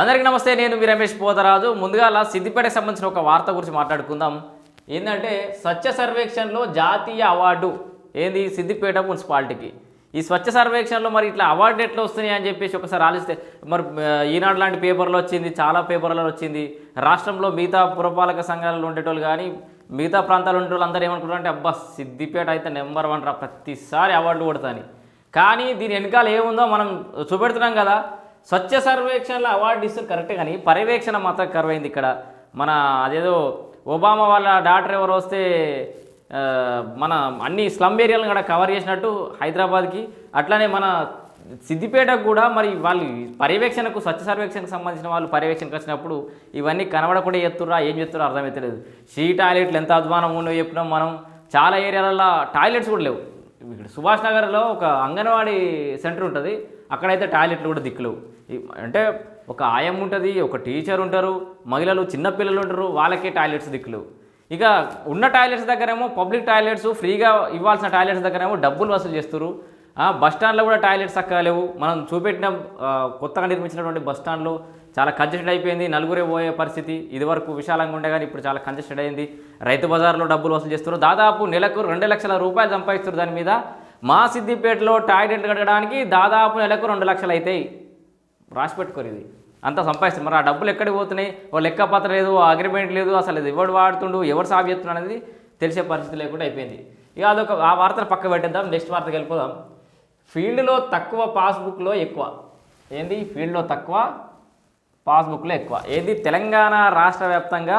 అందరికీ నమస్తే నేను మీ రమేష్ పోతరాజు. ముందుగా సిద్దిపేటకు సంబంధించిన ఒక వార్త గురించి మాట్లాడుకుందాం. ఏంటంటే స్వచ్ఛ సర్వేక్షణలో జాతీయ అవార్డు. ఏంది? సిద్దిపేట మున్సిపాలిటీకి. ఈ స్వచ్ఛ సర్వేక్షణలో మరి ఇట్లా అవార్డు ఎట్లా వస్తున్నాయి అని చెప్పేసి ఒకసారి ఆలోచిస్తే మరి ఈనాడు లాంటి పేపర్లో వచ్చింది చాలా పేపర్లలో వచ్చింది. రాష్ట్రంలో మిగతా పురపాలక సంఘాలలో ఉండేటోళ్ళు కానీ మిగతా ప్రాంతాల్లో ఉండేటోళ్ళు అందరూ ఏమనుకుంటారంటే అబ్బా సిద్దిపేట అయితే నెంబర్ వన్ రా ప్రతిసారి అవార్డు కొడతాని. కానీ దీని వెనకాల ఏముందో మనం చూపెడుతున్నాం కదా. స్వచ్ఛ సర్వేక్షణలో అవార్డు ఇస్తారు కరెక్టే కానీ పర్యవేక్షణ మాత్రం కరువైంది ఇక్కడ. మన అదేదో ఒబామా వాళ్ళ డాక్టర్ ఎవరు వస్తే మన అన్ని స్లమ్ ఏరియాలను కూడా కవర్ చేసినట్టు హైదరాబాద్కి. అట్లానే మన సిద్దిపేటకు కూడా మరి వాళ్ళు పర్యవేక్షణకు స్వచ్ఛ సర్వేక్షణకు సంబంధించిన వాళ్ళు పర్యవేక్షణకు వచ్చినప్పుడు ఇవన్నీ కనబడకుండా చేస్తుర్రా ఏం చేస్తుర్రో అర్థమవుతలేదు సీ టాయిలెట్లు ఎంత అధ్వానం ఉన్నో చెప్పినాం మనం. చాలా ఏరియాలలో టాయిలెట్స్ కూడా లేవు. ఇక్కడ సుభాష్ నగర్లో ఒక అంగన్వాడీ సెంటర్ ఉంటుంది. అక్కడైతే టాయిలెట్లు కూడా దిక్కులు. అంటే ఒక ఆయం ఉంటుంది ఒక టీచర్ ఉంటారు మహిళలు చిన్నపిల్లలు ఉంటారు వాళ్ళకే టాయిలెట్స్ దిక్కులు. ఇక ఉన్న టాయిలెట్స్ దగ్గరేమో పబ్లిక్ టాయిలెట్స్ ఫ్రీగా ఇవ్వాల్సిన టాయిలెట్స్ దగ్గరేమో డబ్బులు వసూలు చేస్తారు బస్ స్టాండ్లో కూడా టాయిలెట్స్ చక్కగా లేవు. మనం చూపెట్టిన కొత్తగా నిర్మించినటువంటి బస్ స్టాండ్లో చాలా కంజెస్టెడ్ అయిపోయింది. నలుగురే పోయే పరిస్థితి. ఇదివరకు విశాలంగా ఉండే కానీ ఇప్పుడు చాలా కంజెస్టెడ్ అయింది. రైతు బజార్లో డబ్బులు వసూలు చేస్తారు దాదాపు నెలకు రెండు లక్షల రూపాయలు సంపాదిస్తారు దాని మీద. మా సిద్దిపేటలో టాయిలెట్ కట్టడానికి దాదాపు నెలకు రెండు లక్షలు అవుతాయి రాసి పెట్టుకోరు ఇది. అంత సంపాదిస్తారు. మరి ఆ డబ్బులు ఎక్కడికి పోతున్నాయి? ఓ లెక్క పత్రం లేదు ఓ అగ్రిమెంట్ లేదు అసలు ఇది ఎవడు వాడుతుండు ఎవరు సాగు చేస్తున్నాడు అనేది తెలిసే పరిస్థితి లేకుండా అయిపోయింది. ఇక అదొక ఆ వార్తను పక్క పెట్టేద్దాం. నెక్స్ట్ వార్తకి వెళ్ళిపోదాం. ఫీల్డ్లో తక్కువ పాస్బుక్లో ఎక్కువ. ఏంది? ఫీల్డ్లో తక్కువ పాస్బుక్లో ఎక్కువ. ఏది? తెలంగాణ రాష్ట్ర వ్యాప్తంగా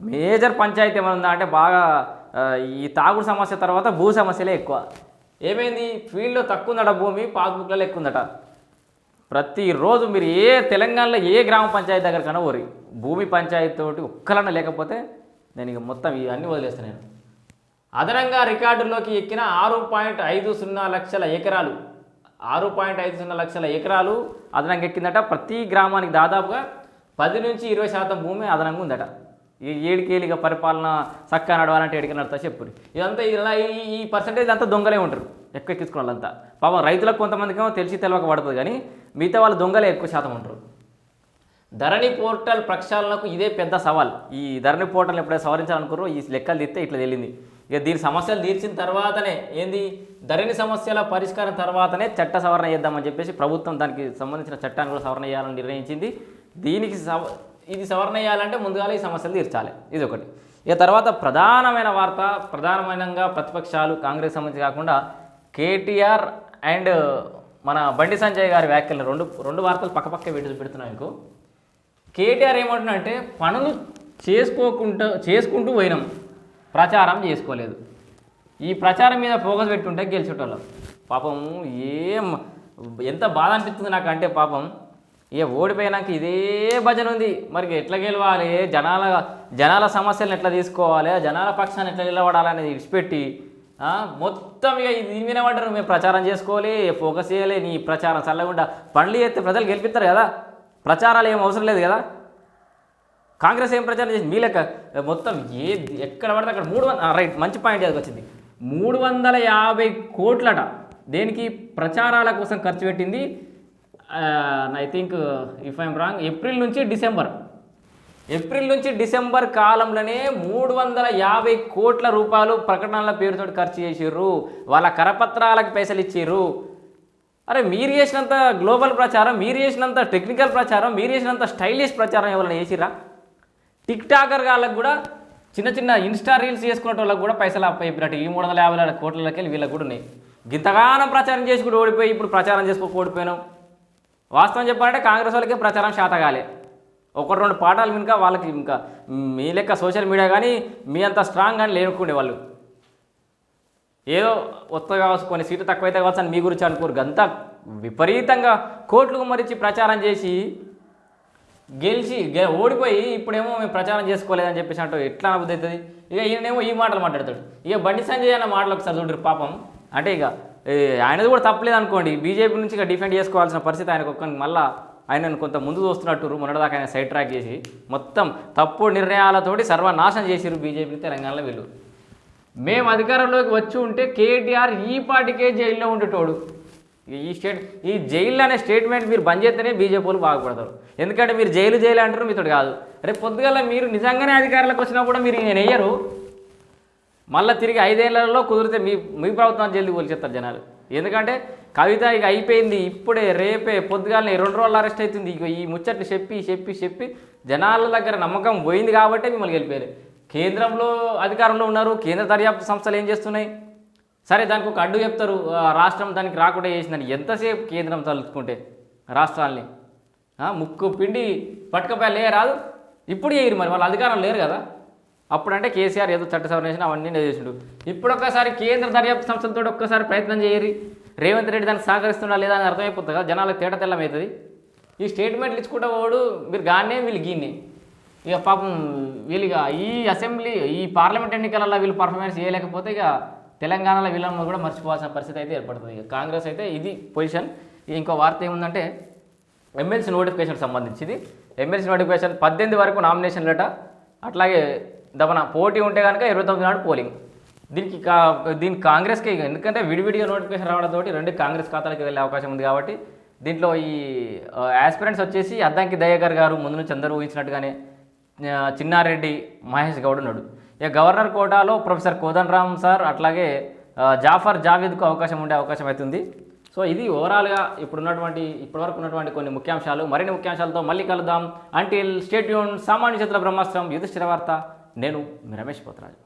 మేజర్ పంచాయతీ ఏమైనా ఉందా? అంటే బాగా ఈ తాగుడు సమస్య తర్వాత భూ సమస్యలే ఎక్కువ. ఏమైంది? ఫీల్డ్లో తక్కువ ఉందట భూమి పాస్బుక్లలో ఎక్కువ ఉందట ప్రతిరోజు మీరు ఏ తెలంగాణలో ఏ గ్రామ పంచాయతీ దగ్గర కన్నా ఓరి భూమి పంచాయతీ తోటి ఒక్కలన్నా లేకపోతే నేను ఇక మొత్తం ఇవన్నీ వదిలేస్తాను నేను. అదనంగా రికార్డుల్లోకి ఎక్కిన ఆరు పాయింట్ ఐదు సున్నా లక్షల ఎకరాలు. ఆరు పాయింట్ ఐదు సున్నా లక్షల ఎకరాలు అదనంగా ఎక్కిందట. ప్రతి గ్రామానికి దాదాపుగా పది నుంచి ఇరవై శాతం భూమి అదనంగా ఉందట. ఈ ఏడికేలిగా పరిపాలన చక్కగా నడవాలంటే ఏడికి నడుతా చెప్పురు. ఇదంతా ఇలా ఈ ఈ పర్సంటేజ్ అంతా దొంగలే ఉంటారు. ఎక్కువ ఎక్కించుకున్న వాళ్ళంతా. పాపం రైతులకు కొంతమందికి ఏమో తెలిసి తెలవక పడుతుంది కానీ మిగతా వాళ్ళు దొంగలే ఎక్కువ శాతం ఉంటారు. ధరణి పోర్టల్ ప్రక్షాళనకు ఇదే పెద్ద సవాల్. ఈ ధరణి పోర్టల్ ఎప్పుడైతే సవరించాలనుకున్నారో ఈ లెక్కలు తీస్తే ఇట్లా తెలియంది ఇక దీని సమస్యలు తీర్చిన తర్వాతనే ఏంది? ధరణి సమస్యల పరిష్కారం తర్వాతనే చట్ట సవరణ చేద్దామని చెప్పేసి ప్రభుత్వం దానికి సంబంధించిన చట్టాన్ని కూడా సవరణ చేయాలని నిర్ణయించింది. దీనికి సవ ఇది సవరణ చేయాలంటే ముందుగా ఈ సమస్యలు తీర్చాలి. ఇది ఒకటి. ఇక తర్వాత ప్రధానమైన వార్త ప్రధానమైనగా ప్రతిపక్షాలు కాంగ్రెస్ సంబంధించి కాకుండా కేటీఆర్ అండ్ మన బండి సంజయ్ గారి వ్యాఖ్యలు రెండు రెండు వార్తలు పక్కపక్క పెట్టి పెడుతున్నాను మీకు. కేటీఆర్ ఏమంటున్నంటే పనులు చేసుకోకుండా చేసుకుంటూ పోయినాం. ప్రచారం చేసుకోలేదు. ఈ ప్రచారం మీద ఫోకస్ పెట్టుంటే గెలిచేటోళ్ళం. పాపం ఏం ఎంత బాధ అనిపిస్తుంది నాకు అంటే పాపం. ఇక ఓడిపోయినాక ఇదే భజన ఉంది. మరి ఎట్లా గెలవాలి? జనాల జనాల సమస్యలను ఎట్లా తీసుకోవాలి? జనాల పక్షాన్ని ఎట్లా నిలబడాలి అనేది విడిచిపెట్టి మొత్తం ఇక దీని మీద పడ్డారు. మేము ప్రచారం చేసుకోవాలి ఫోకస్ చేయాలి. నీ ప్రచారం చల్లకుండా పండ్లు చేస్తే ప్రజలు గెలిపిస్తారు కదా. ప్రచారాలు ఏం అవసరం లేదు కదా. కాంగ్రెస్ ఏం ప్రచారం చేసింది? మీ లెక్క. మొత్తం ఏ ఎక్కడ పడితే అక్కడ మూడు వందల రైట్ మంచి పాయింట్ అది వచ్చింది. మూడు వందల యాభై కోట్లట దేనికి ప్రచారాల కోసం ఖర్చు పెట్టింది? I think if I'm wrong April నుంచి డిసెంబర్ ఏప్రిల్ నుంచి డిసెంబర్ కాలంలోనే మూడు వందల యాభై కోట్ల రూపాయలు ప్రకటనల పేరుతో ఖర్చు చేసిర్రు. వాళ్ళ కరపత్రాలకు పైసలు ఇచ్చిర్రు. అరే మీరు చేసినంత గ్లోబల్ ప్రచారం మీరు చేసినంత టెక్నికల్ ప్రచారం మీరు చేసినంత స్టైలిష్ ప్రచారం ఎవరైనా చేసిరా టిక్ టాకర్ వాళ్ళకి కూడా చిన్న చిన్న ఇన్స్టా రీల్స్ చేసుకునే వాళ్ళకి కూడా పైసలు అప్పయిపోయినట్టు ఈ మూడు వందల యాభై కోట్లకి వెళ్ళి వీళ్ళకి కూడా ఉన్నాయి. గింతగానం ప్రచారం చేసి కూడా ఓడిపోయి ఇప్పుడు ప్రచారం చేసుకోక ఓడిపోయినాం. వాస్తవం చెప్పాలంటే కాంగ్రెస్ వాళ్ళకే ప్రచారం శాతగాలే ఒకటి రెండు పాఠాలు ఇంకా వాళ్ళకి ఇంకా మీ లెక్క సోషల్ మీడియా కానీ మీ అంత స్ట్రాంగ్ కానీ లేనుకుండే వాళ్ళు. ఏదో ఒత్త కావచ్చు కొన్ని సీట్లు తక్కువైతే కావచ్చు అని మీ గురించి అనుకోరు. అంతా విపరీతంగా కోట్లు మరిచి ప్రచారం చేసి గెలిచి గె ఓడిపోయి ఇప్పుడేమో మేము ప్రచారం చేసుకోలేదని చెప్పేసి అంటూ ఎట్లా అనుభూతి అవుతుంది? ఇక ఈయనేమో ఈ మాటలు మాట్లాడతాడు. ఇక బండి సంజయ్ అన్న మాటలు ఒకసారి చూడరు పాపం. అంటే ఇక ఆయనది కూడా తప్పలేదు అనుకోండి. బీజేపీ నుంచి ఇక డిఫెండ్ చేసుకోవాల్సిన పరిస్థితి ఆయనకు ఒక్క మళ్ళా ఆయనను కొంత ముందు చూస్తున్నట్టు మొన్నటిదాకా ఆయన సైడ్ ట్రాక్ చేసి మొత్తం తప్పుడు నిర్ణయాలతోటి సర్వనాశనం చేసిరు బీజేపీని తెలంగాణలో వీళ్ళు. మేము అధికారంలోకి వచ్చి ఉంటే కేటీఆర్ ఈ పాటికే జైల్లో ఉండేటోడు. ఈ స్టేట్ ఈ జైలు అనే స్టేట్మెంట్ మీరు బంద్ చేస్తేనే బీజేపీ వాళ్ళు బాగుపడతారు. ఎందుకంటే మీరు జైలు జైలు అంటారు మీతో కాదు. రేపు పొద్దుగల మీరు నిజంగానే అధికారులకు వచ్చినా కూడా మీరు నేను వేయరు మళ్ళీ తిరిగి ఐదేళ్ళలో కుదిరితే మీ మీ ప్రభుత్వాన్ని జల్ది పోల్చేస్తారు జనాలు. ఎందుకంటే కవిత ఇక అయిపోయింది ఇప్పుడే రేపే పొద్దుగాలనే రెండు రోజులు అరెస్ట్ అవుతుంది ఇక ఈ ముచ్చట్లు చెప్పి చెప్పి చెప్పి జనాల దగ్గర నమ్మకం పోయింది కాబట్టి మిమ్మల్ని గెలిపారు. కేంద్రంలో అధికారంలో ఉన్నారు కేంద్ర దర్యాప్తు సంస్థలు ఏం చేస్తున్నాయి? సరే దానికి ఒక అడ్డు చెప్తారు. ఆ, రాష్ట్రం దానికి రాకుండా చేసిందని ఎంతసేపు కేంద్రం తలుచుకుంటే? రాష్ట్రాల్ని. ముక్కు పిండి పట్టుకపోయా లే రాదు ఇప్పుడు చేయరు మరి వాళ్ళ అధికారం లేరు కదా. అప్పుడంటే కేసీఆర్ ఏదో చట్ట సవరణ అవన్నీ నేను చేసిండు. ఇప్పుడు ఒక్కసారి కేంద్ర దర్యాప్తు సంస్థలతో ఒక్కసారి ప్రయత్నం చేయరి రేవంత్ రెడ్డి దాన్ని సహకరిస్తున్నా లేదా అని అర్థమైపోతుంది కదా జనాలకు తేట తెల్లమవుతుంది ఈ స్టేట్మెంట్లు ఇచ్చుకుంటే వాడు మీరు గానే వీళ్ళు గీనే ఇక పాపం వీళ్ళుగా ఈ అసెంబ్లీ ఈ పార్లమెంట్ ఎన్నికలలో వీళ్ళు పర్ఫార్మెన్స్ చేయలేకపోతే ఇక తెలంగాణలో వీళ్ళని కూడా మర్చిపోవాల్సిన పరిస్థితి అయితే ఏర్పడుతుంది. ఇక కాంగ్రెస్ అయితే ఇది పొజిషన్. ఇంకో వార్త ఏముందంటే ఎమ్మెల్సీ నోటిఫికేషన్ సంబంధించింది. ఎమ్మెల్సీ నోటిఫికేషన్ పద్దెనిమిది వరకు నామినేషన్లట. అట్లాగే దమన పోటీ ఉంటే కనుక ఇరవై తొమ్మిది నాడు పోలింగ్. దీనికి కా దీనికి కాంగ్రెస్కి ఎందుకంటే విడివిడిగా నోటిఫికేషన్ రావడంతో రెండు కాంగ్రెస్ ఖాతాలకు వెళ్ళే అవకాశం ఉంది కాబట్టి దీంట్లో ఈ ఆస్పిరెంట్స్ వచ్చేసి అద్దంకి దయాకర్ గారు ముందు నుంచి అందరూ ఊహించినట్టుగానే చిన్నారెడ్డి మహేష్ గౌడ్ ఉన్నాడు. ఇక గవర్నర్ కోటాలో ప్రొఫెసర్ కోదన్ రామ్ సార్ అట్లాగే జాఫర్ జావేద్కు అవకాశం ఉండే అవకాశం అవుతుంది సో ఇది ఓవరాల్గా ఇప్పుడున్నటువంటి ఇప్పటివరకు ఉన్నటువంటి కొన్ని ముఖ్యాంశాలు. మరిన్ని ముఖ్యాంశాలతో మళ్ళీ కలుద్దాం. అంటిల్ స్టేట్యూన్ సామాన్య చేతుల బ్రహ్మాస్త్రం యుధిష్ఠిర వార్త. నేను మీ రమేష్ పోతరాజు